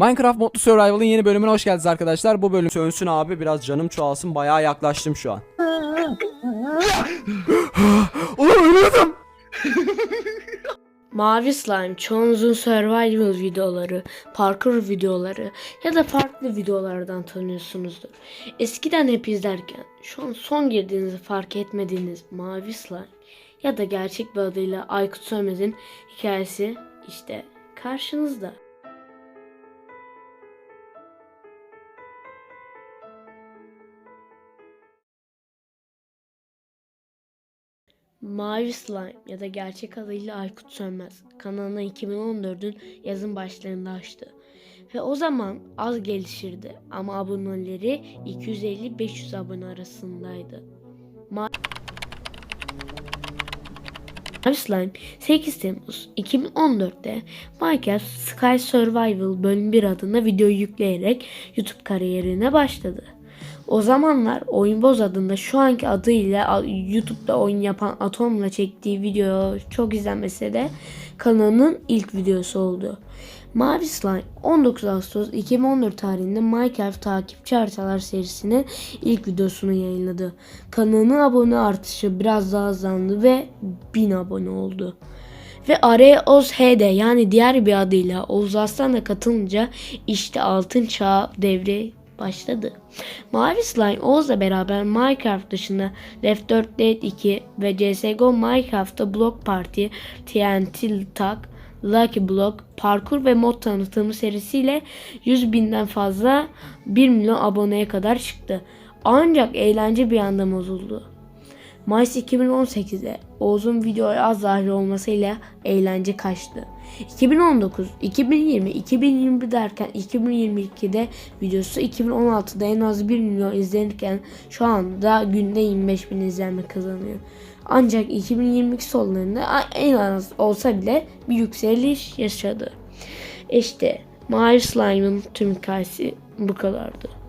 Minecraft Modlu Survival'ın yeni bölümüne hoş geldiniz arkadaşlar. Bu bölüm sönsün abi biraz canım çoğalsın bayağı yaklaştım şu an. Oğlum ölüyordum. Mavi Slime çoğunuzun survival videoları, parkur videoları ya da farklı videolardan tanıyorsunuzdur. Eskiden hep izlerken şu an son girdiğinizi fark etmediğiniz Mavi Slime ya da gerçek bir adıyla Aykut Sönmez'in hikayesi işte karşınızda. Mavi Slime ya da gerçek adıyla Aykut Sönmez kanalını 2014'ün yazın başlarında açtı. Ve o zaman az gelişirdi ama aboneleri 250-500 abone arasındaydı. Ma- Mavi Slime 8 Temmuz 2014'te Minecraft Sky Survival bölüm 1 adında videoyu yükleyerek YouTube kariyerine başladı. O zamanlar Oyunboz adında şu anki adıyla YouTube'da oyun yapan Atom'la çektiği video çok izlenmese de kanalının ilk videosu oldu. Mavi Slime 19 Ağustos 2014 tarihinde Minecraft takipçi haritalar serisinin ilk videosunu yayınladı. Kanalının abone artışı biraz daha hızlandı ve 1000 abone oldu. Ve araya Oz HD yani diğer bir adıyla Oğuz Aslan da katılınca işte altın çağ devri başladı. Mavi Slime Oğuz'la beraber Minecraft dışında Left 4 Dead 2 ve CSGO Minecraft'ta Block Party, TNT Tag, Lucky Block, parkur ve mod tanıtımı serisiyle 100 binden fazla 1 milyon aboneye kadar çıktı. Ancak eğlence bir anda bozuldu. Mayıs 2018'de Oğuz'un videoya az dahil olmasıyla eğlence kaçtı. 2019, 2020, 2021 derken 2022'de videosu 2016'da en az 1 milyon izlenirken şu anda günde 25 bin izlenme kazanıyor. Ancak 2022 sonlarında en az olsa bile bir yükseliş yaşadı. İşte Mavi Slime'ın tüm hikayesi bu kadardı.